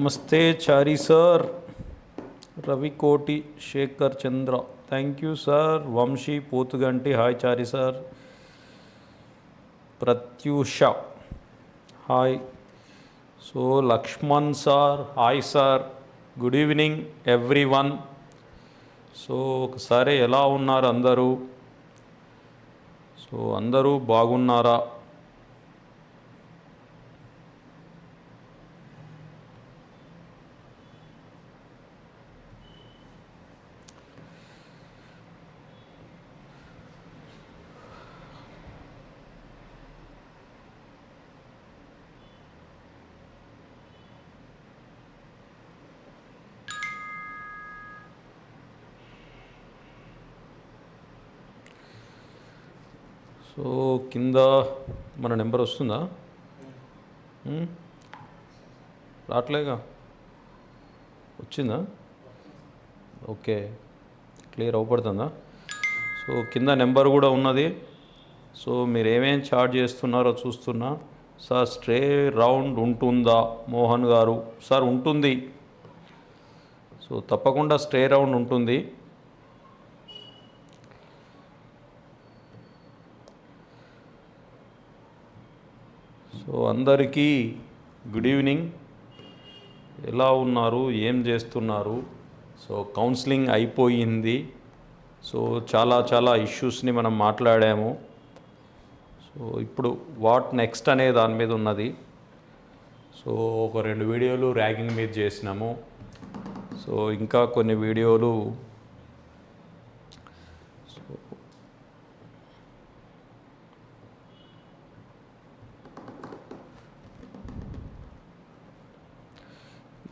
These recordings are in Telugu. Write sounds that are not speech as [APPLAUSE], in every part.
నమస్తే Chari sir. Ravikoti Shekhar Chandra. Thank you sir Vamshi Pothuganti hi Chari sir. Pratyusha. Hi so Lakshman sir hi sir. Good evening everyone so ఒకసారి ఎలా ఉన్నారు అందరూ? సో అందరూ బాగున్నారా సో కింద మన నెంబర్ వస్తుందా? రావట్లేగా? వచ్చిందా? ఓకే. క్లియర్ అవపడుతుందా? సో కింద నెంబర్ కూడా ఉన్నది. సో మీరు ఏమేమి చార్జ్ చేస్తున్నారో చూస్తున్నా. సార్ స్ట్రే రౌండ్ ఉంటుందా? మోహన్ గారు. సార్ ఉంటుంది. సో తప్పకుండా స్ట్రే రౌండ్ ఉంటుంది. సో అందరికీ గుడ్ ఈవినింగ్. ఎలా ఉన్నారు? ఏం చేస్తున్నారు? సో కౌన్సిలింగ్ అయిపోయింది. సో చాలా చాలా ఇష్యూస్ని మనం మాట్లాడాము. సో ఇప్పుడు వాట్ నెక్స్ట్ అనే దాని మీద ఉన్నది. సో ఒక రెండు వీడియోలు ర్యాగింగ్ మీద చేసినాము. సో ఇంకా కొన్ని వీడియోలు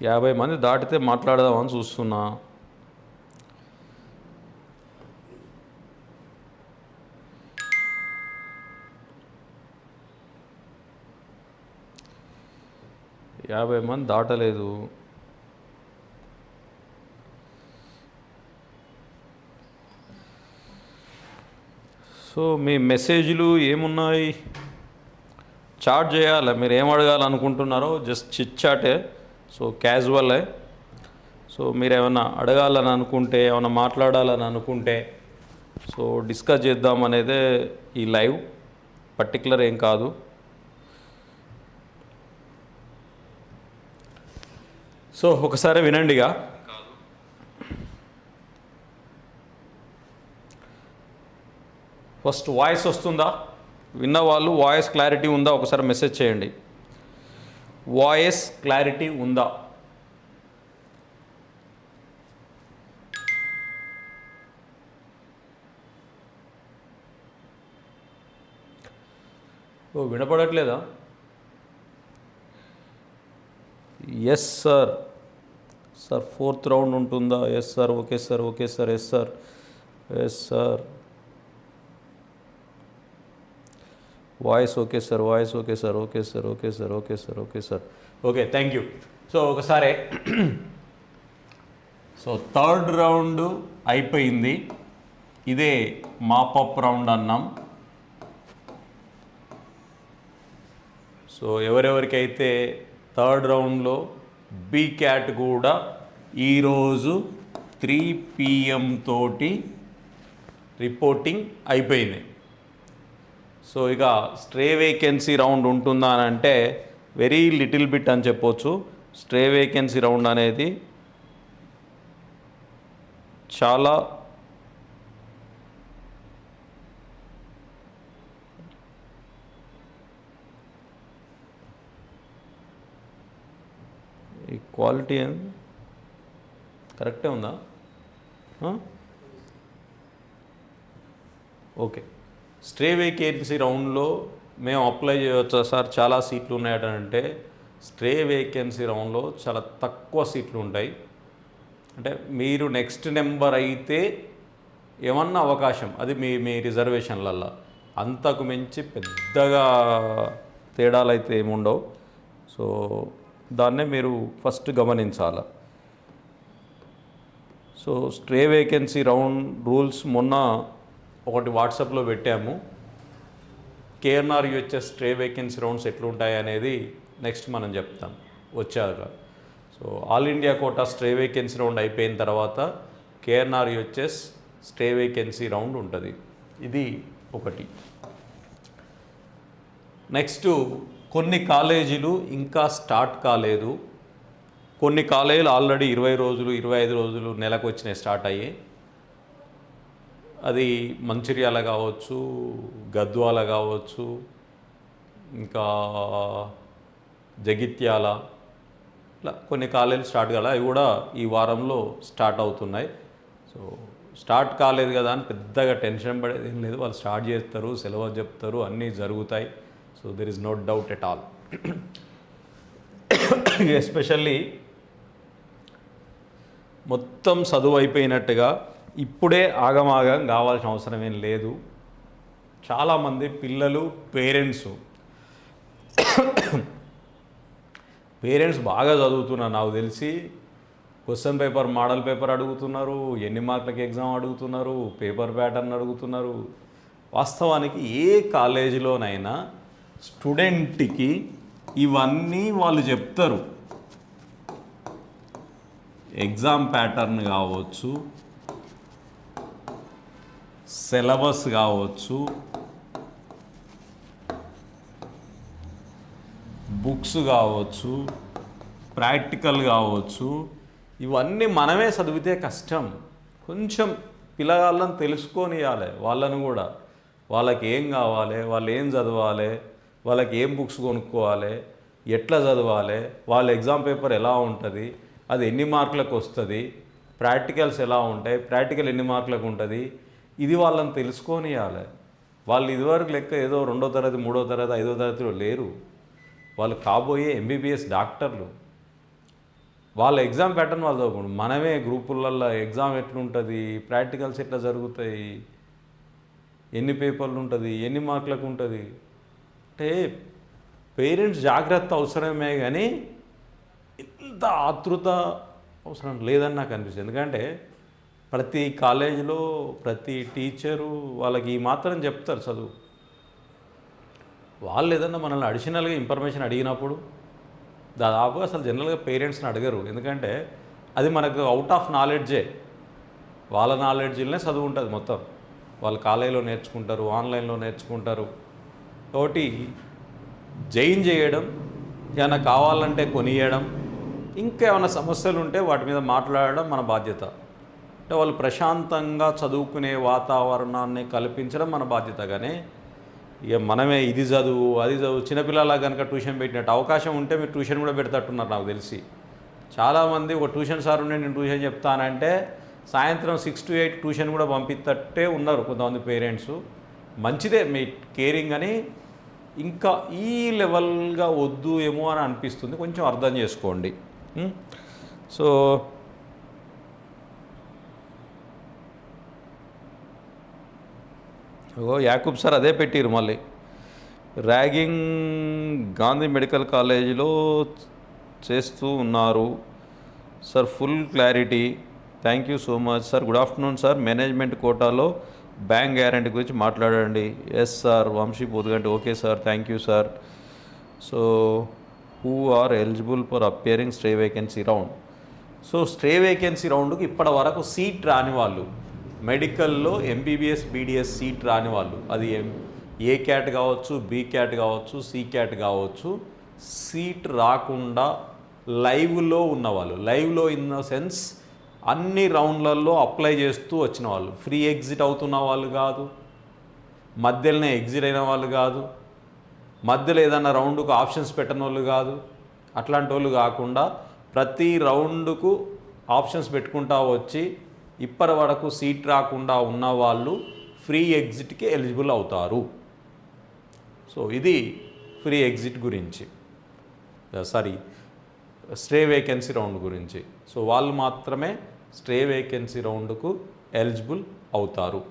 యాభై మంది దాటితే మాట్లాడదామని చూస్తున్నా. యాభై మంది దాటలేదు. సో మీ మెసేజ్లు ఏమున్నాయి? చాట్ చేయాలి? మీరు ఏం అడగాలనుకుంటున్నారో? జస్ట్ చిట్ చాటే. సో క్యాజువలే సో మీరు ఏమైనా అడగాలని అనుకుంటే ఏమైనా మాట్లాడాలని అనుకుంటే సో డిస్కస్ చేద్దాం అనేదే ఈ లైవ్ పర్టికులర్ ఏం కాదు. సో ఒకసారి వినండిగా ఫస్ట్ వాయిస్ వస్తుందా? విన్న వాళ్ళు వాయిస్ క్లారిటీ ఉందా? ఒకసారి మెసేజ్ చేయండి. వాయిస్ క్లారిటీ ఉందా? ఓ వినపడట్లేదా? Yes sir sir fourth round ఉంటుందా? Yes sir okay sir okay sir yes sir yes sir voice okay sir voice okay sir okay sir okay sir okay sir okay sir. Okay thank you. So ఒకసారి సో థర్డ్ రౌండ్ అయిపోయింది. ఇదే మాపప్ రౌండ్ అన్నాం. సో ఎవరెవరికైతే థర్డ్ రౌండ్లో బీ క్యాట్ కూడా ఈరోజు త్రీ పిఎం తోటి రిపోర్టింగ్ అయిపోయింది. సో ఇక స్ట్రే వేకెన్సీ రౌండ్ ఉంటుందా అని అంటే వెరీ లిటిల్ బిట్ అని చెప్పొచ్చు. స్ట్రే వేకెన్సీ రౌండ్ అనేది చాలా ఈ క్వాలిటీ ఏంది కరెక్టే ఉందా? ఓకే. స్ట్రే వేకెన్సీ రౌండ్లో మేము అప్లై చేయవచ్చా సార్? చాలా సీట్లు ఉన్నాయటంటే స్ట్రే వేకెన్సీ రౌండ్లో చాలా తక్కువ సీట్లు ఉంటాయి. అంటే మీరు నెక్స్ట్ నెంబర్ అయితే ఏమన్నా అవకాశం? అది మీ మీ రిజర్వేషన్లల్లో. అంతకు మించి పెద్దగా తేడాలు అయితే ఏముండవు. సో దాన్నే మీరు ఫస్ట్ గమనించాలి. So stray vacancy round rules మొన్న ఒకటి వాట్సాప్లో పెట్టాము. KNR UHS stray vacancy rounds ఎట్లుంటాయి అనేది నెక్స్ట్ మనం చెప్తాం. వచ్చాక. So all India quota stray vacancy round అయిపోయిన తర్వాత KNR UHS stray vacancy round ఉంటుంది. ఇది ఒకటి. నెక్స్ట్ కొన్ని కాలేజీలు ఇంకా స్టార్ట్ కాలేదు. కొన్ని కాలేజీలు ఆల్రెడీ ఇరవై రోజులు ఇరవై ఐదు రోజులు నెలకు వచ్చినాయి స్టార్ట్ అయ్యాయి అది మంచిర్యాల కావచ్చు గద్వాల కావచ్చు ఇంకా జగిత్యాల ఇట్లా కొన్ని కాలేజీలు స్టార్ట్ కాలే అవి కూడా ఈ వారంలో స్టార్ట్ అవుతున్నాయి. సో స్టార్ట్ కాలేదు కదా అని పెద్దగా టెన్షన్ పడేది ఏం లేదు. వాళ్ళు స్టార్ట్ చేస్తారు సెలవు చెప్తారు అన్నీ జరుగుతాయి. So there is no doubt at all especially మొత్తం చదువు అయిపోయినట్టుగా ఇప్పుడే ఆగమాగం కావాల్సిన అవసరం ఏం లేదు. చాలామంది పిల్లలు పేరెంట్స్ పేరెంట్స్ బాగా చదువుతున్నారు నాకు తెలిసి. క్వశ్చన్ పేపర్ మోడల్ పేపర్ అడుగుతున్నారు ఎన్ని మార్కులకి ఎగ్జామ్ అడుగుతున్నారు పేపర్ ప్యాటర్న్ అడుగుతున్నారు. వాస్తవానికి ఏ కాలేజీలోనైనా స్టూడెంట్కి ఇవన్నీ వాళ్ళు చెప్తారు. ఎగ్జామ్ ప్యాటర్న్ కావచ్చు సిలబస్ కావచ్చు బుక్స్ కావచ్చు ప్రాక్టికల్ కావచ్చు ఇవన్నీ మనమే చదివితే కష్టం. కొంచెం పిల్లగాళ్ళని తెలుసుకొని ఇవ్వాలి వాళ్ళని కూడా. వాళ్ళకి ఏం కావాలి వాళ్ళు ఏం చదవాలి వాళ్ళకి ఏం బుక్స్ కొనుక్కోవాలి ఎట్లా చదవాలి వాళ్ళ ఎగ్జామ్ పేపర్ ఎలా ఉంటుంది అది ఎన్ని మార్కులకు వస్తుంది ప్రాక్టికల్స్ ఎలా ఉంటాయి ప్రాక్టికల్ ఎన్ని మార్కులకు ఉంటుంది ఇది వాళ్ళని తెలుసుకొనియాలి. వాళ్ళు ఇదివరకు లెక్క ఏదో రెండో తరగతి మూడో తరగతి ఐదో తరగతిలో లేరు. వాళ్ళు కాబోయే ఎంబీబీఎస్ డాక్టర్లు. వాళ్ళ ఎగ్జామ్ ప్యాటర్న్ వాళ్ళు చదువుకోండి మనమే గ్రూపులలో ఎగ్జామ్ ఎట్లుంటుంది ప్రాక్టికల్స్ ఎట్లా జరుగుతాయి ఎన్ని పేపర్లు ఉంటుంది ఎన్ని మార్కులకు ఉంటుంది. అంటే పేరెంట్స్ జాగ్రత్త అవసరమే కానీ ఇంత ఆతృత అవసరం లేదని నాకు అనిపిస్తుంది. ఎందుకంటే ప్రతి కాలేజీలో ప్రతి టీచరు వాళ్ళకి ఈ మాత్రం చెప్తారు చదువు. వాళ్ళు ఏదన్నా మనల్ని అడిషనల్గా ఇన్ఫర్మేషన్ అడిగినప్పుడు దాదాపు అసలు జనరల్గా పేరెంట్స్ని అడగరు. ఎందుకంటే అది మనకు అవుట్ ఆఫ్ నాలెడ్జే వాళ్ళ నాలెడ్జ్లోనే చదువు ఉంటుంది మొత్తం. వాళ్ళు కాలేజీలో నేర్చుకుంటారు ఆన్లైన్లో నేర్చుకుంటారు. కాబట్టి జైన్ చేయడం ఏమైనా కావాలంటే కొనియడం ఇంకా ఏమైనా సమస్యలు ఉంటే వాటి మీద మాట్లాడడం మన బాధ్యత. అంటే వాళ్ళు ప్రశాంతంగా చదువుకునే వాతావరణాన్ని కల్పించడం మన బాధ్యతగానే. ఇక మనమే ఇది చదువు అది చదువు చిన్నపిల్లల కనుక ట్యూషన్ పెట్టినట్టు అవకాశం ఉంటే మీరు ట్యూషన్ కూడా పెడతట్టున్నారు నాకు తెలిసి. చాలామంది ఒక ట్యూషన్ సార్ ఉండే నేను ట్యూషన్ చెప్తానంటే సాయంత్రం సిక్స్ టు ఎయిట్ ట్యూషన్ కూడా పంపిస్తట్టే ఉన్నారు కొంతమంది పేరెంట్స్. మంచిదే మీ కేరింగ్ అని ఇంకా ఈ లెవెల్గా వద్దు ఏమో అని అనిపిస్తుంది. కొంచెం అర్థం చేసుకోండి. సో ఓ యాకూబ్ సార్ అదే పెట్టిరు మళ్ళీ. ర్యాగింగ్ గాంధీ మెడికల్ కాలేజీలో చేస్తూ ఉన్నారు. Sir full clarity. Thank you so much sir. Good afternoon sir. Management కోటాలో బ్యాంక్ గ్యారంటీ గురించి మాట్లాడండి. Yes sir Vamshi Pothuganti okay sir thank you sir. So who are eligible for appearing stay vacancy round? So stay vacancy రౌండ్కి ఇప్పటి వరకు సీట్ రాని వాళ్ళు మెడికల్లో ఎంబీబీఎస్ బీడీఎస్ సీట్ రాని వాళ్ళు అది ఏ క్యాట్ కావచ్చు బీ క్యాట్ కావచ్చు సి క్యాట్ కావచ్చు సీట్ రాకుండా లైవ్లో ఉన్నవాళ్ళు లైవ్లో ఇన్ ద సెన్స్ అన్ని రౌండ్లలో అప్లై చేస్తూ వచ్చిన వాళ్ళు. ఫ్రీ ఎగ్జిట్ అవుతున్న వాళ్ళు కాదు మధ్యలోనే ఎగ్జిట్ అయిన వాళ్ళు కాదు మధ్యలో ఏదైనా రౌండ్కు ఆప్షన్స్ పెట్టని వాళ్ళు కాదు. అట్లాంటి వాళ్ళు కాకుండా ప్రతి రౌండ్కు ఆప్షన్స్ పెట్టుకుంటా వచ్చి ఇప్పటి వరకు సీట్ రాకుండా ఉన్న వాళ్ళు ఫ్రీ ఎగ్జిట్కి ఎలిజిబుల్ అవుతారు. సో ఇది ఫ్రీ ఎగ్జిట్ గురించి. Uh, sorry stray vacancy round గురించి. సో వాళ్ళు మాత్రమే స్ట్రే వేకెన్సీ రౌండ్కు ఎలిజిబుల్ అవుతారు.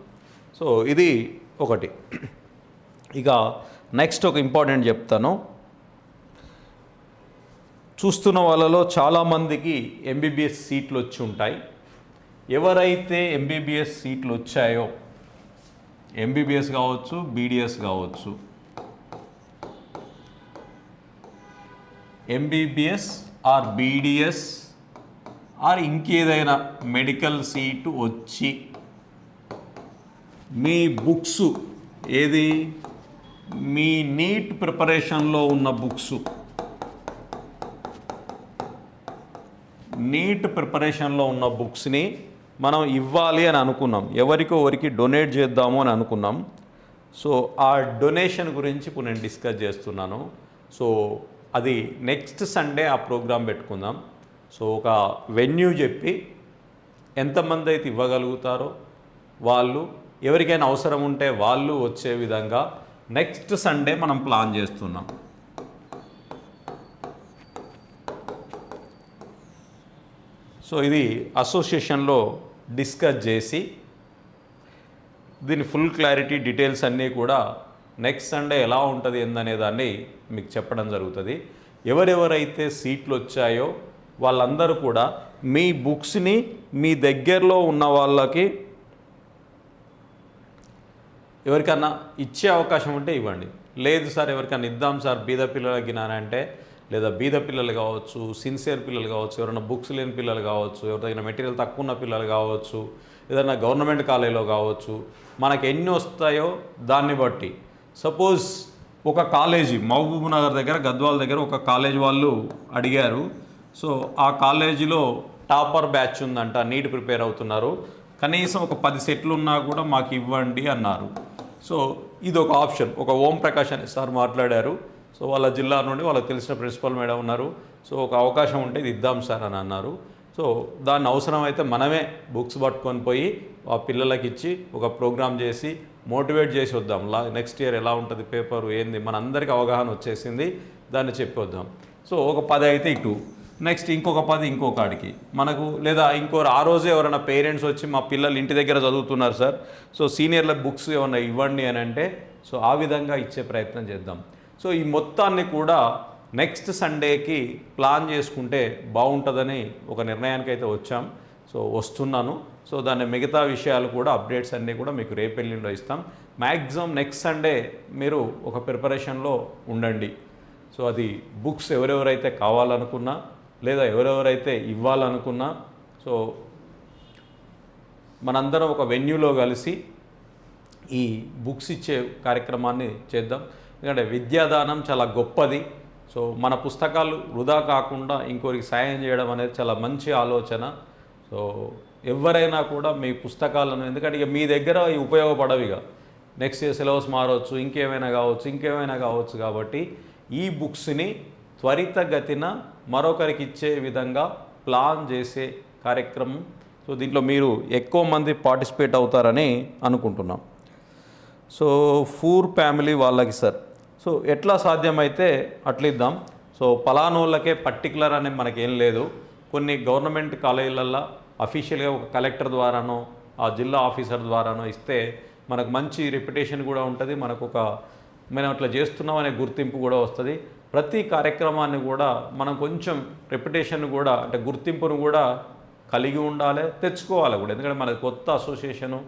సో ఇది ఒకటి. ఇక నెక్స్ట్ ఒక ఇంపార్టెంట్ చెప్తాను. చూస్తున్న వాళ్ళలో చాలామందికి ఎంబీబీఎస్ సీట్లు వచ్చి ఉంటాయి. ఎవరైతే ఎంబీబీఎస్ సీట్లు వచ్చాయో ఎంబీబీఎస్ కావచ్చు బీడీఎస్ కావచ్చు ఎంబీబీఎస్ ఆర్ బీడిఎస్ ఆర్ ఇంకేదైనా మెడికల్ సీటు వచ్చి మీ బుక్స్ ఏది? మీ నీట్ ప్రిపరేషన్లో ఉన్న బుక్స్ నీట్ ప్రిపరేషన్లో ఉన్న బుక్స్ని మనం ఇవ్వాలి అని అనుకున్నాం. ఎవరికో ఎవరికి డొనేట్ చేద్దాము అని అనుకున్నాం. సో ఆ డొనేషన్ గురించి ఇప్పుడు నేను డిస్కస్ చేస్తున్నాను. సో అది నెక్స్ట్ సండే ఆ ప్రోగ్రాం పెట్టుకుందాం. సో ఒక వెన్యూ చెప్పి ఎంతమంది అయితే ఇవ్వగలుగుతారో వాళ్ళు ఎవరికైనా అవసరం ఉంటే వాళ్ళు వచ్చే విధంగా నెక్స్ట్ సండే మనం ప్లాన్ చేస్తున్నాం. సో ఇది అసోసియేషన్లో డిస్కస్ చేసి దీని ఫుల్ క్లారిటీ డీటెయిల్స్ అన్నీ కూడా నెక్స్ట్ సండే ఎలా ఉంటుంది ఏందనే దాన్ని మీకు చెప్పడం జరుగుతుంది. ఎవరెవరైతే సీట్లు వచ్చాయో వాళ్ళందరూ కూడా మీ బుక్స్ని మీ దగ్గరలో ఉన్న వాళ్ళకి ఎవరికన్నా ఇచ్చే అవకాశం ఉంటే ఇవ్వండి. లేదు సార్ ఎవరికన్నా ఇద్దాం సార్ బీద పిల్లలకి అంటే లేదా బీద పిల్లలు కావచ్చు సిన్సియర్ పిల్లలు కావచ్చు ఎవరైనా బుక్స్ లేని పిల్లలు కావచ్చు ఎవరిదైనా మెటీరియల్ తక్కువ ఉన్న పిల్లలు కావచ్చు ఏదైనా గవర్నమెంట్ కాలేజీలో కావచ్చు మనకి ఎన్ని వస్తాయో దాన్ని బట్టి. సపోజ్ ఒక కాలేజీ మహబూబ్ నగర్ దగ్గర గద్వాల దగ్గర ఒక కాలేజ్ వాళ్ళు అడిగారు సో ఆ కాలేజీలో టాపర్ బ్యాచ్ ఉందంట నీట్ ప్రిపేర్ అవుతున్నారు. కనీసం ఒక పది సెట్లు ఉన్నా కూడా మాకు ఇవ్వండి అన్నారు. సో ఇది ఒక ఆప్షన్ ఒక ఓం ప్రకాష్ అని సార్ మాట్లాడారు. సో వాళ్ళ జిల్లా నుండి వాళ్ళకి తెలిసిన ప్రిన్సిపల్ మేడం ఉన్నారు. సో ఒక అవకాశం ఉంటే ఇది ఇద్దాం సార్ అని అన్నారు. సో దాన్ని అవసరమైతే మనమే బుక్స్ పట్టుకొని పోయి ఆ పిల్లలకి ఇచ్చి ఒక ప్రోగ్రామ్ చేసి మోటివేట్ చేసి వద్దాం. లా నెక్స్ట్ ఇయర్ ఎలా ఉంటుంది పేపర్ ఏంది? మనందరికీ అవగాహన వచ్చేసింది. దాన్ని చెప్పి వద్దాం. సో ఒక పది అయితే ఇటు. నెక్స్ట్ ఇంకొక పది ఇంకొకడికి మనకు లేదా ఇంకో ఆ రోజే ఎవరైనా పేరెంట్స్ వచ్చి మా పిల్లలు ఇంటి దగ్గర చదువుతున్నారు సార్. సో సీనియర్ల బుక్స్ ఏమన్నా ఇవ్వండి అని అంటే సో ఆ విధంగా ఇచ్చే ప్రయత్నం చేద్దాం. సో ఈ మొత్తాన్ని కూడా నెక్స్ట్ సండేకి ప్లాన్ చేసుకుంటే బాగుంటుందని ఒక నిర్ణయానికి అయితే వచ్చాం. సో వస్తున్నాను. సో దాని మిగతా విషయాలు కూడా అప్డేట్స్ అన్నీ కూడా మీకు రేపెల్లిండో ఇస్తాం. మ్యాక్సిమం నెక్స్ట్ సండే మీరు ఒక ప్రిపరేషన్లో ఉండండి. సో అది బుక్స్ ఎవరెవరైతే కావాలనుకున్నా లేదా ఎవరెవరైతే ఇవ్వాలనుకున్నా సో మనందరం ఒక వెన్యూలో కలిసి ఈ బుక్స్ ఇచ్చే కార్యక్రమాన్ని చేద్దాం. ఎందుకంటే విద్యాదానం చాలా గొప్పది. సో మన పుస్తకాలు వృధా కాకుండా ఇంకోరికి సాయం చేయడం అనేది చాలా మంచి ఆలోచన. సో ఎవరైనా కూడా మీ పుస్తకాలను ఎందుకంటే ఇక మీ దగ్గర ఉపయోగపడవు ఇక. నెక్స్ట్ ఇయర్ సిలబస్ మారవచ్చు ఇంకేమైనా కావచ్చు ఇంకేమైనా కావచ్చు కాబట్టి ఈ బుక్స్ని త్వరితగతిన మరొకరికి ఇచ్చే విధంగా ప్లాన్ చేసే కార్యక్రమం. సో దీంట్లో మీరు ఎక్కువ మంది పార్టిసిపేట్ అవుతారని అనుకుంటున్నాం. సో ఫూర్ ఫ్యామిలీ వాళ్ళకి సార్ సో ఎట్లా సాధ్యమైతే అట్లిద్దాం. సో పలానోళ్ళకే పర్టికులర్ అనేది మనకేం లేదు. కొన్ని గవర్నమెంట్ కాలేజీలల్లో అఫీషియల్గా ఒక కలెక్టర్ ద్వారానో ఆ జిల్లా ఆఫీసర్ ద్వారానో ఇస్తే మనకు మంచి రెప్యుటేషన్ కూడా ఉంటుంది. మనకు ఒక మనం అట్లా చేస్తున్నాం అనే గుర్తింపు కూడా వస్తుంది. ప్రతి కార్యక్రమాన్ని కూడా మనం కొంచెం రెప్యుటేషన్ కూడా అంటే గుర్తింపును కూడా కలిగి ఉండాలి తెచ్చుకోవాలి కూడా. ఎందుకంటే మనది కొత్త అసోసియేషను.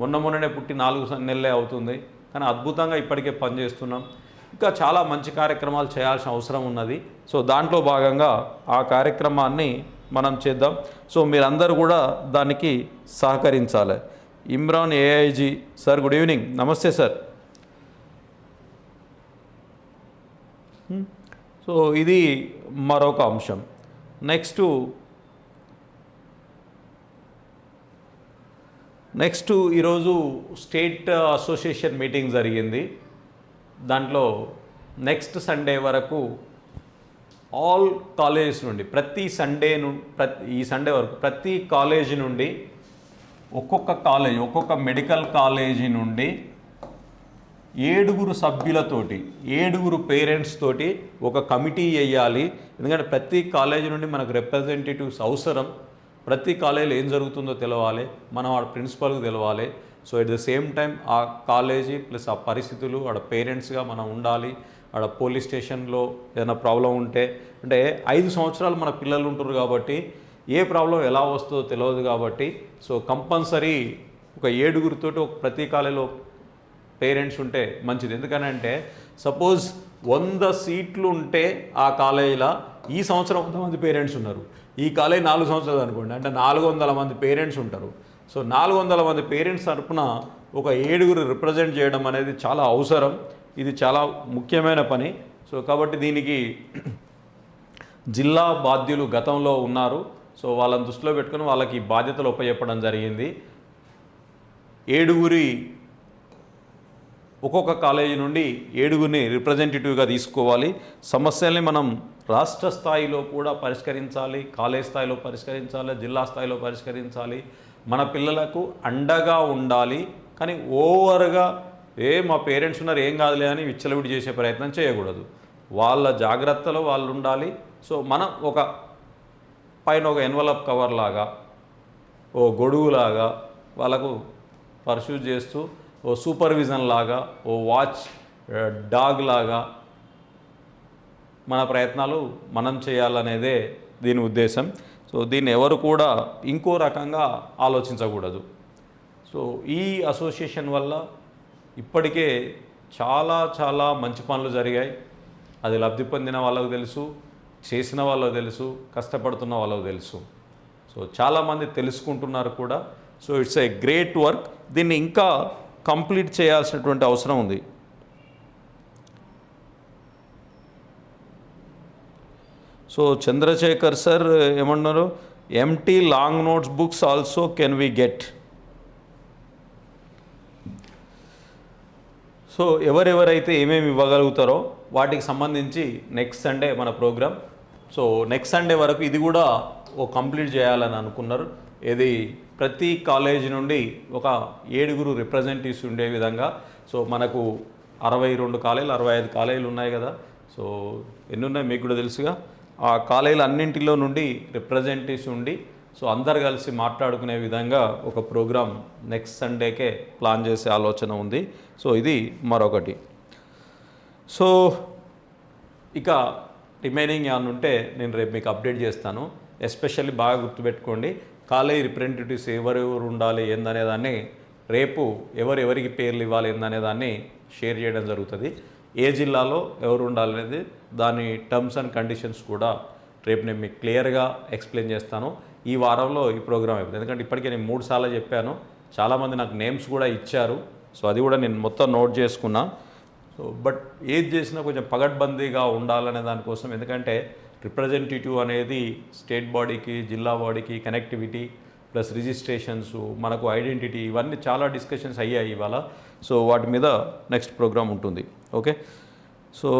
మొన్న మొన్ననే పుట్టి నాలుగు నెలలే అవుతుంది. కానీ అద్భుతంగా ఇప్పటికే పనిచేస్తున్నాం. ఇంకా చాలా మంచి కార్యక్రమాలు చేయాల్సిన అవసరం ఉన్నది. సో దాంట్లో భాగంగా ఆ కార్యక్రమాన్ని మనం చేద్దాం. సో మీరందరూ కూడా దానికి సహకరించాలి. Imran AIG sir good evening. నమస్తే సార్. సో ఇది మరొక అంశం. నెక్స్ట్ నెక్స్ట్ ఈరోజు స్టేట్ అసోసియేషన్ మీటింగ్ జరిగింది. దాంట్లో నెక్స్ట్ సండే వరకు ఆల్ కాలేజెస్ నుండి ప్రతి సండే ప్రతి ఈ సండే వరకు ప్రతి కాలేజీ నుండి ఒక్కొక్క కాలేజ్ ఒక్కొక్క మెడికల్ కాలేజీ నుండి ఏడుగురు సభ్యులతోటి ఏడుగురు పేరెంట్స్ తోటి ఒక కమిటీ వేయాలి. ఎందుకంటే ప్రతి కాలేజీ నుండి మనకు రిప్రజెంటేటివ్స్ అవసరం. ప్రతి కాలేజీలో ఏం జరుగుతుందో తెలవాలి మనం ఆ ప్రిన్సిపల్కి తెలవాలి. So at the same time ఆ కాలేజీ ప్లస్ ఆ పరిస్థితులు ఆడ పేరెంట్స్గా మనం ఉండాలి ఆడ పోలీస్ స్టేషన్లో ఏదైనా ప్రాబ్లం ఉంటే అంటే ఐదు సంవత్సరాలు మన పిల్లలు ఉంటారు కాబట్టి ఏ ప్రాబ్లం ఎలా వస్తుందో తెలియదు కాబట్టి సో కంపల్సరీ ఒక ఏడుగురితో ఒక ప్రతి కాలేజీలో పేరెంట్స్ ఉంటే మంచిది. ఎందుకనంటే సపోజ్ వంద సీట్లు ఉంటే ఆ కాలేజీలో ఈ సంవత్సరం కొంతమంది పేరెంట్స్ ఉన్నారు. ఈ కాలేజ్ నాలుగు సంవత్సరాలు అనుకోండి. అంటే నాలుగు వందల మంది పేరెంట్స్ ఉంటారు. సో నాలుగు వందల మంది పేరెంట్స్ తరపున ఒక ఏడుగురు రిప్రజెంట్ చేయడం అనేది చాలా అవసరం. ఇది చాలా ముఖ్యమైన పని. సో కాబట్టి దీనికి జిల్లా బాధ్యులు గతంలో ఉన్నారు. సో వాళ్ళని దృష్టిలో పెట్టుకొని వాళ్ళకి బాధ్యతలు ఒప్పచెప్పడం జరిగింది. ఏడుగురి ఒక్కొక్క కాలేజీ నుండి ఏడుగురిని రిప్రజెంటేటివ్గా తీసుకోవాలి. సమస్యల్ని మనం రాష్ట్ర స్థాయిలో కూడా పరిష్కరించాలి కాలేజ్ స్థాయిలో పరిష్కరించాలి జిల్లా స్థాయిలో పరిష్కరించాలి. మన పిల్లలకు అండగా ఉండాలి. కానీ ఓవర్గా ఏ మా పేరెంట్స్ ఉన్నారు ఏం కాదులే అని విచ్చలవిడి చేసే ప్రయత్నం చేయకూడదు. వాళ్ళ జాగ్రత్తలో వాళ్ళు ఉండాలి. సో మనం ఒక పైన ఒక ఎన్వలప్ కవర్ లాగా ఓ గొడుగులాగా వాళ్ళకు పర్సూ చేస్తూ ఓ సూపర్విజన్ లాగా ఓ వాచ్ డాగ్ లాగా మన ప్రయత్నాలు మనం చేయాలనేదే దీని ఉద్దేశం. సో దీన్ని ఎవరు కూడా ఇంకో రకంగా ఆలోచించకూడదు. సో ఈ అసోసియేషన్ వల్ల ఇప్పటికే చాలా చాలా మంచి పనులు జరిగాయి. అది లబ్ధి పొందిన వాళ్ళకు తెలుసు చేసిన వాళ్ళకు తెలుసు కష్టపడుతున్న వాళ్ళకు తెలుసు. సో చాలామంది తెలుసుకుంటున్నారు కూడా. So it's a great work. దీన్ని ఇంకా కంప్లీట్ చేయాల్సినటువంటి అవసరం ఉంది. సో చంద్రశేఖర్ సార్ ఏమన్నారు? Empty long notes books also can we get so ఎవరెవరైతే ఏమేమి ఇవ్వగలుగుతారో వాటికి సంబంధించి నెక్స్ట్ సండే మన ప్రోగ్రామ్ సో నెక్స్ట్ సండే వరకు ఇది కూడా ఓ కంప్లీట్ చేయాలని అనుకున్నారు. ఇది ప్రతి కాలేజ్ నుండి ఒక ఏడుగురు రిప్రజెంటేటివ్స్ ఉండే విధంగా. సో మనకు అరవై రెండు కాలేజీలు అరవై ఐదు కాలేజీలు ఉన్నాయి కదా. సో ఎన్ని ఉన్నాయి మీకు కూడా తెలుసుగా? ఆ కాలేజీలు అన్నింటిలో నుండి రిప్రజెంటేటివ్స్ ఉండి సో అందరు కలిసి మాట్లాడుకునే విధంగా ఒక ప్రోగ్రామ్ నెక్స్ట్ సండేకే ప్లాన్ చేసే ఆలోచన ఉంది. సో ఇది మరొకటి. సో ఇక రిమైనింగ్ ఏమైనా ఉంటే నేను రేపు మీకు అప్డేట్ చేస్తాను. ఎస్పెషల్లీ బాగా గుర్తుపెట్టుకోండి కాలేజ్ రిప్రజెంటేటివ్స్ ఎవరెవరు ఉండాలి ఏందనేదాన్ని రేపు ఎవరు ఎవరికి పేర్లు ఇవ్వాలి ఏందనేదాన్ని షేర్ చేయడం జరుగుతుంది. ఏ జిల్లాలో ఎవరు ఉండాలనేది దాని టర్మ్స్ అండ్ కండిషన్స్ కూడా రేపు నేను మీకు క్లియర్గా ఎక్స్ప్లెయిన్ చేస్తాను. ఈ వారంలో ఈ ప్రోగ్రామ్ అయిపోతుంది. ఎందుకంటే ఇప్పటికే నేను మూడు సార్లు చెప్పాను. చాలామంది నాకు నేమ్స్ కూడా ఇచ్చారు. సో అది కూడా నేను మొత్తం నోట్ చేసుకున్నా. సో బట్ ఏది చేసినా కొంచెం పగడ్బందీగా ఉండాలనే దానికోసం. ఎందుకంటే రిప్రజెంటేటివ్ అనేది స్టేట్ బాడీకి జిల్లా బాడీకి కనెక్టివిటీ ప్లస్ రిజిస్ట్రేషన్స్ మనకు ఐడెంటిటీ ఇవన్నీ చాలా డిస్కషన్స్ అయ్యాయి ఇవాళ. సో వాటి మీద నెక్స్ట్ ప్రోగ్రామ్ ఉంటుంది. ఓకే? సో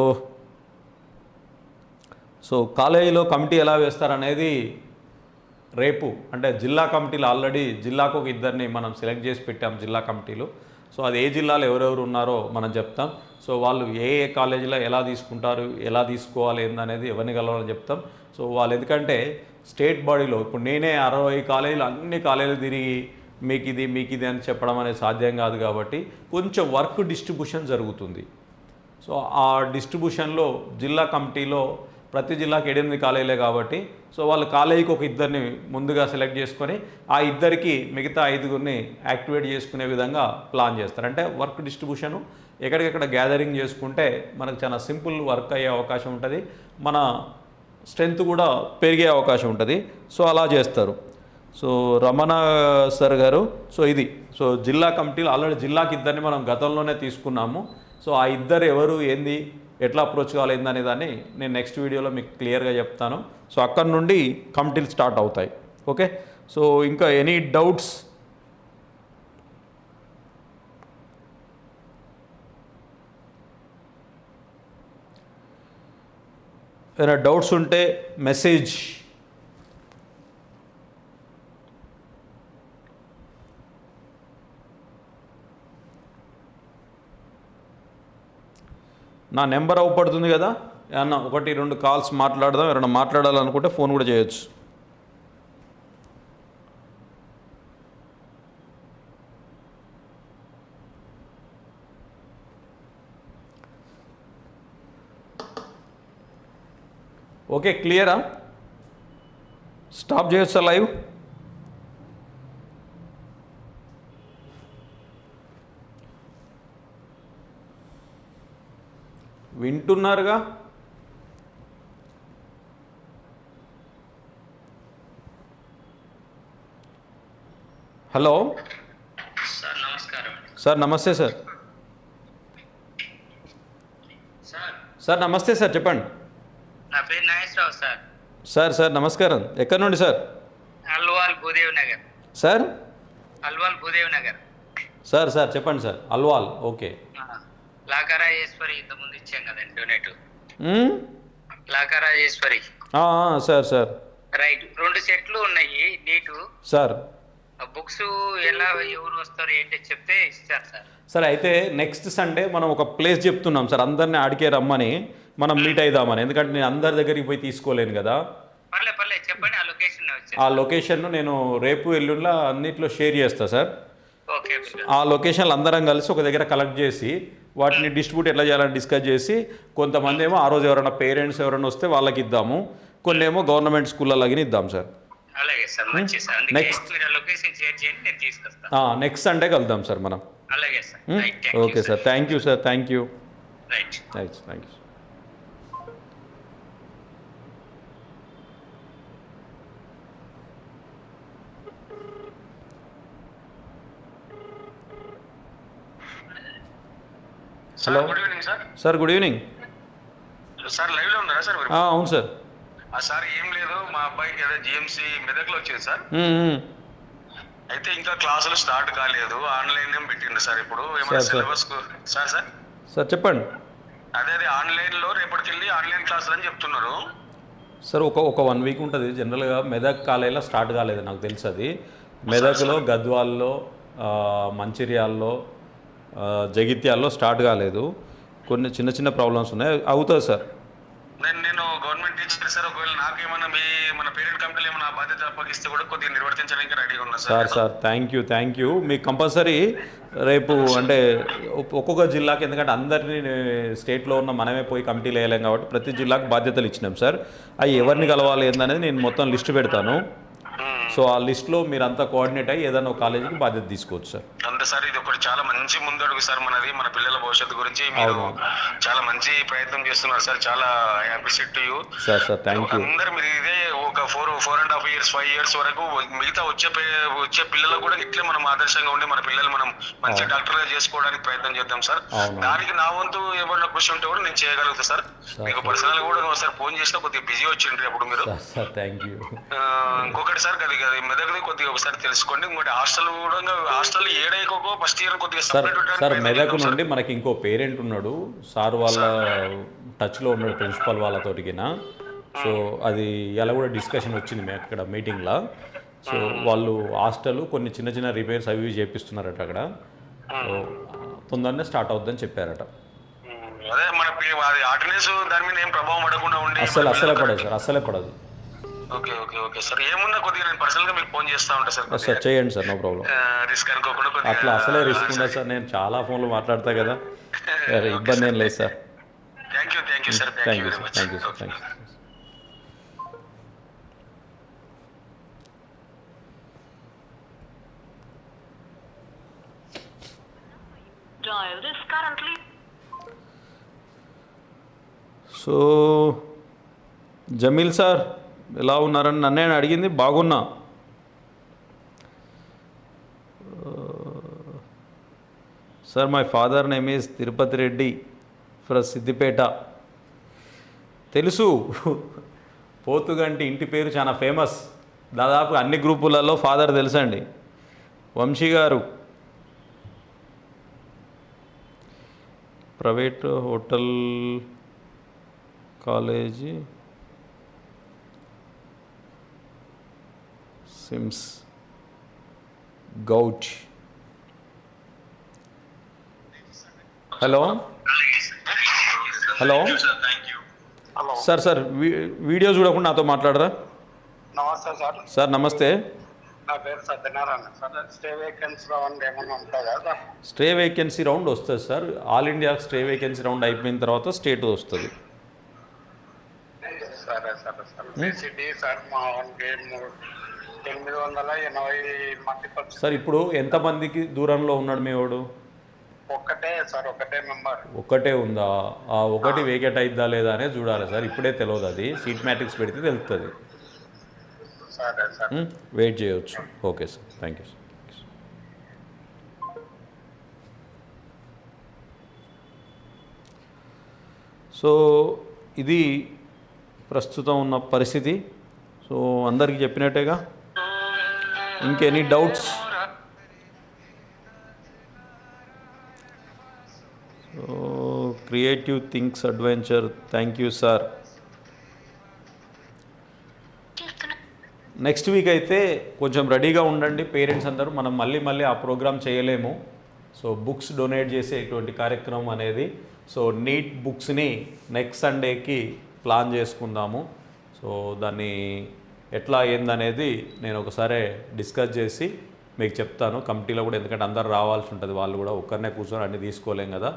సో కాలేజీలో కమిటీ ఎలా వేస్తారనేది రేపు అంటే జిల్లా కమిటీలు ఆల్రెడీ జిల్లాకు ఒక ఇద్దరిని మనం సెలెక్ట్ చేసి పెట్టాం జిల్లా కమిటీలు. సో అది ఏ జిల్లాలో ఎవరెవరు ఉన్నారో మనం చెప్తాం. సో వాళ్ళు ఏ ఏ కాలేజీలో ఎలా తీసుకుంటారు ఎలా తీసుకోవాలి ఏందనేది ఎవరిని కలవాలని చెప్తాం. సో వాళ్ళు ఎందుకంటే స్టేట్ బాడీలో. ఇప్పుడు నేనే అరవై కాలేజీలు అన్ని కాలేజీలు తిరిగి మీకు ఇది మీకు ఇది అని చెప్పడం అనేది సాధ్యం కాదు కాబట్టి కొంచెం వర్క్ డిస్ట్రిబ్యూషన్ జరుగుతుంది. సో ఆ డిస్ట్రిబ్యూషన్లో జిల్లా కమిటీలో ప్రతి జిల్లాకి ఎనిమిది కాలేజీలే కాబట్టి సో వాళ్ళు కాలేజీకి ఒక ఇద్దరిని ముందుగా సెలెక్ట్ చేసుకొని ఆ ఇద్దరికి మిగతా ఐదుగురిని యాక్టివేట్ చేసుకునే విధంగా ప్లాన్ చేస్తారు. అంటే వర్క్ డిస్ట్రిబ్యూషను ఎక్కడికెక్కడ గ్యాదరింగ్ చేసుకుంటే మనకు చాలా సింపుల్ వర్క్ అయ్యే అవకాశం ఉంటుంది. మన స్ట్రెంత్ కూడా పెరిగే అవకాశం ఉంటుంది. సో అలా చేస్తారు. సో రమణ సార్ గారు సో ఇది. సో జిల్లా కమిటీలు ఆల్రెడీ జిల్లాకి ఇద్దరిని మనం గతంలోనే తీసుకున్నాము. సో ఆ ఇద్దరు ఎవరు ఏంది ఎట్లా అప్రోచ్ కావాలి ఏందనే దాన్ని నేను నెక్స్ట్ వీడియోలో మీకు క్లియర్గా చెప్తాను. సో అక్కడ నుండి కమిటీలు స్టార్ట్ అవుతాయి. ఓకే? సో ఇంకా ఎనీ డౌట్స్ ఏదైనా డౌట్స్ ఉంటే మెసేజ్. నా నెంబర్ అవుపడుతుంది కదా? ఏమన్నా ఒకటి రెండు కాల్స్ మాట్లాడదాం ఎవరైనా మాట్లాడాలనుకుంటే ఫోన్ కూడా చేయొచ్చు. ఓకే క్లియరా? స్టాప్ చేయొచ్చా లైవ్? వింటున్నారుగా? హలో? సార్ నమస్తే సార్. సార్ నమస్తే సార్ చెప్పండి. సార్ సార్ నమస్కారం. ఎక్కడి నుండి sir? Alwal Bhudev Nagar. Sir? Alwal Bhudev Nagar. Sir sir చెప్పండి సార్. అల్వాల్ ఓకే. ఆ, లాకారాజేశ్వరి ఇంతకుముందు ఇచ్చాం కదండి డొనేట్. ఆ, సార్ సార్. రైట్ రెండు సెట్లు ఉన్నాయి నీటు. సార్. బుక్స్ ఎలా ఎవరు వస్తారు ఏంటి చెప్తే ఇస్తారు సార్. సార్ అయితే నెక్స్ట్ సండే మనం ఒక ప్లేస్ చెప్తున్నాం సార్ అందరిని ఆడికే రమ్మని మనం మీట్ అయిదామని. ఎందుకంటే నేను అందరి దగ్గరికి పోయి తీసుకోలేను కదా. పర్లే పర్లే చెప్పండి ఆ లొకేషన్ ఆ లొకేషన్ను నేను రేపు ఎల్లుండిలో అన్నిట్లో షేర్ చేస్తా సార్. ఆ లొకేషన్లు అందరం కలిసి ఒక దగ్గర కలెక్ట్ చేసి వాటిని డిస్ట్రిబ్యూట్ ఎట్లా చేయాలని డిస్కస్ చేసి కొంతమంది ఏమో ఆ రోజు ఎవరైనా పేరెంట్స్ ఎవరైనా వస్తే వాళ్ళకి ఇద్దాము. కొన్ని ఏమో గవర్నమెంట్ స్కూళ్ళలాగిన ఇద్దాం సార్. అలాగే సార్ మంచి సార్. మీరు ఆ లొకేషన్ షేర్ చేయండి నేను తీసుకొస్తాను. నెక్స్ట్ సండే కలుద్దాం సార్ మనం. అలాగే sir? Right thank okay sir. Thank you sir thank you right thank you hello good evening sir sir good evening sir లైవ్లో ఉన్నారా సార్ అవును సార్ ఆ సార్ ఏం లేదు మా అబ్బాయికి అదే జిఎంసి మెదక్లో వచ్చింది సార్. అయితే ఇంకా క్లాసులు స్టార్ట్ కాలేదు ఆన్లైన్ ఏం పెట్టిండు సార్ ఇప్పుడు? ఏమైనా. Syllabus sir sir? సార్ చెప్పండి. అదే అదే ఆన్లైన్లో రేపటికి వెళ్ళి ఆన్లైన్ క్లాసులు అని చెప్తున్నారు. సార్ ఒక ఒక వన్ వీక్ ఉంటుంది. జనరల్గా మెదక్ కాలేజీలో స్టార్ట్ కాలేదు నాకు తెలుసు అది. మెదక్లో గద్వాల్లో మంచిర్యాల్లో జగిత్యాల్లో స్టార్ట్ కాలేదు. కొన్ని చిన్న చిన్న ప్రాబ్లమ్స్ ఉన్నాయి. అవుతుంది సార్. నేను నేను గవర్నమెంట్ టీచర్ సార్ ఒకవేళ నాకేమన్నా మీ మన పేరెంట్ కంపెనీ ఏమైనా బాధ్యత అప్పగిస్తే కూడా కొద్దిగా నిర్వర్తించడానికి రెడీగా ఉన్నా sir. Sir thank you thank you మీకు కంపల్సరీ రేపు అంటే ఒ- ఒక్కొక్క జిల్లాకి ఎందుకంటే అందరినీ స్టేట్లో ఉన్న మనమే పోయి కమిటీలు వేయలేం కాబట్టి ప్రతి జిల్లాకు బాధ్యతలు ఇచ్చినాం సార్. అవి ఎవరిని కలవాలి ఏందనేది నేను మొత్తం లిస్ట్ పెడతాను. సో ఆ లిస్ట్లో మీరంతా కోఆర్డినేట్ అయ్యి ఏదైనా ఒక కాలేజీకి బాధ్యత తీసుకోవచ్చు సార్ అంతే సార్ ఇది ఒకటి చాలా మంచి ముందడుగు సార్ మనది మన పిల్లల భవిష్యత్తు గురించి. మీరు. చాలా మంచి ప్రయత్నం చేస్తున్నారు సార్ చాలా appreciate to you sir sir thank you అందరు మీరు ఇదే ఒక four four and half years five years వరకు మిగతా వచ్చే వచ్చే పిల్లలకు కూడా ఇట్లే మనం ఆదర్శంగా ఉండి మన పిల్లలు మనం మంచి అవును. డాక్టర్గా చేసుకోవడానికి ప్రయత్నం చేద్దాం సార్. దానికి నా వంతు ఏమన్నా కృషి ఉంటే కూడా నేను చేయగలుగుతా సార్ సార్, మీకు సార్. పర్సనల్ కూడా ఒకసారి ఫోన్ చేసినా కొద్దిగా బిజీ వచ్చిండ్రి అప్పుడు మీరు. సార్ సార్ థ్యాంక్ యూ ఇంకొకటి సార్ అది మెదక్ది కొద్దిగా ఒకసారి తెలుసుకోండి. ఇంకోటి హాస్టల్ కూడా హాస్టల్ ఏడైకోకో ఫస్ట్ ఇయర్ కొద్దిగా సార్ సార్ మెదక్ నుండి మనకి ఇంకో పేరెంట్ ఉన్నాడు. సార్ వాళ్ళ టచ్లో ఉన్నాడు ప్రిన్సిపల్ వాళ్ళతోటికిన. సో అది ఇలా కూడా డిస్కషన్ వచ్చింది మేము అక్కడ మీటింగ్లో. సో వాళ్ళు హాస్టల్ కొన్ని చిన్న చిన్న రిపేర్స్ అవి చేపిస్తున్నారట అక్కడ. సో తొందరనే స్టార్ట్ అవుద్దని చెప్పారట. అదే మన ఆర్డినెన్స్ దాని మీద ఏం ప్రభావం పడకుండా ఉండి అస్సలు అస్సలే పడదు సార్ అస్సలే పడదు. Okay okay okay. సార్ ఏమున్నా కొద్దిగా నేను పర్సనల్గా మీకు ఫోన్ చేస్తా ఉంటా సార్ సార్ చేయండి సార్ నో ప్రాబ్లం రిస్క్ అనుకోకుండా అట్లా అసలే రిస్క్ ఉండదు సార్ నేను చాలా ఫోన్లు మాట్లాడతా కదా. [LAUGHS] సరే, ఇబ్బంది ఏం లేదు sir. Thank you thank you sir thank you thank sir thank so Jameel sir ఎలా ఉన్నారని నన్నే అడిగింది బాగున్నా. Sir my father name is Tirupati Reddy from Siddipet. తెలుసు పోతుగంటి ఇంటి పేరు చాలా ఫేమస్. దాదాపు అన్ని గ్రూపులలో ఫాదర్ తెలుసండి. వంశీ గారు. Private hotel college. Sims govt hello hello sir sir video చూడకుండా నాతో మాట్లాడరా? సార్ నమస్తే స్టే వేకెన్సీ రౌండ్ వస్తుంది sir all India stay vacancy round అయిపోయిన తర్వాత స్టేట్ వస్తుంది. సరే సరే సార్. సార్ మా ఎనిమిది వందల ఎనభై సార్ ఇప్పుడు ఎంతమందికి దూరంలో ఉన్నాడు మీ వాడు? సార్ ఒకటే ఒకటే ఉందా? ఆ ఒకటి వేకెట్ అయిద్దా లేదా అనేది చూడాలి సార్. ఇప్పుడే తెలియదు అది. సీట్ మ్యాట్రిక్స్ పెడితే తెలుస్తుంది సార్ వెయిట్ చేయవచ్చు okay sir. Thank you sir. So ఇది ప్రస్తుతం ఉన్న పరిస్థితి. సో అందరికీ చెప్పినట్టేగా ఇంకెనీ doubts? So creative things adventure thank you sir. Next week అయితే కొంచెం రెడీగా ఉండండి పేరెంట్స్ అందరూ. మనం మళ్ళీ మళ్ళీ ఆ ప్రోగ్రామ్ చేయలేము. సో బుక్స్ డొనేట్ చేసేటువంటి కార్యక్రమం అనేది. సో నీట్ బుక్స్ని నెక్స్ట్ సండేకి ప్లాన్ చేసుకుందాము. సో దాన్ని ఎట్లా ఏందనేది నేను ఒకసారి డిస్కస్ చేసి మీకు చెప్తాను. కమిటీలో కూడా ఎందుకంటే అందరు రావాల్సి ఉంటుంది. వాళ్ళు కూడా ఒక్కరినే కూర్చొని అన్ని తీసుకోలేం కదా.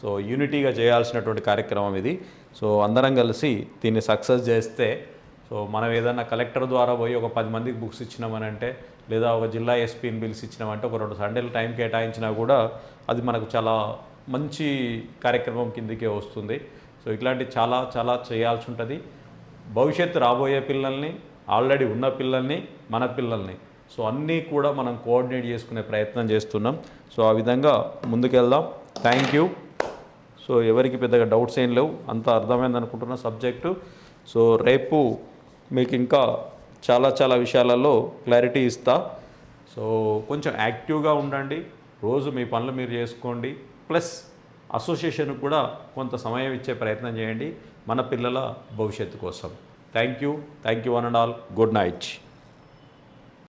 సో యూనిటీగా చేయాల్సినటువంటి కార్యక్రమం ఇది. సో అందరం కలిసి దీన్ని సక్సెస్ చేస్తే సో మనం ఏదైనా కలెక్టర్ ద్వారా పోయి ఒక పది మందికి బుక్స్ ఇచ్చినామనంటే లేదా ఒక జిల్లా ఎస్పీని బిల్స్ ఇచ్చినామంటే ఒక రెండు సండేలు టైం కేటాయించినా కూడా అది మనకు చాలా మంచి కార్యక్రమం కిందకే వస్తుంది. సో ఇట్లాంటి చాలా చాలా చేయాల్సి ఉంటుంది. భవిష్యత్తు రాబోయే పిల్లల్ని ఆల్రెడీ ఉన్న పిల్లల్ని మన పిల్లల్ని. సో అన్నీ కూడా మనం కోఆర్డినేట్ చేసుకునే ప్రయత్నం చేస్తున్నాం. సో ఆ విధంగా ముందుకెళ్దాం. థ్యాంక్ యూ సో ఎవరికి పెద్దగా డౌట్స్ ఏం లేవు. అంత అర్థమైంది అనుకుంటున్న సబ్జెక్టు సో రేపు మీకు ఇంకా చాలా చాలా విషయాలలో క్లారిటీ ఇస్తా. సో కొంచెం యాక్టివ్గా ఉండండి. రోజు మీ పనులు మీరు చేసుకోండి. ప్లస్ అసోసియేషన్కి కూడా కొంత సమయం ఇచ్చే ప్రయత్నం చేయండి. మన పిల్లల భవిష్యత్తు కోసం. Thank you. Thank you one and all. Good night.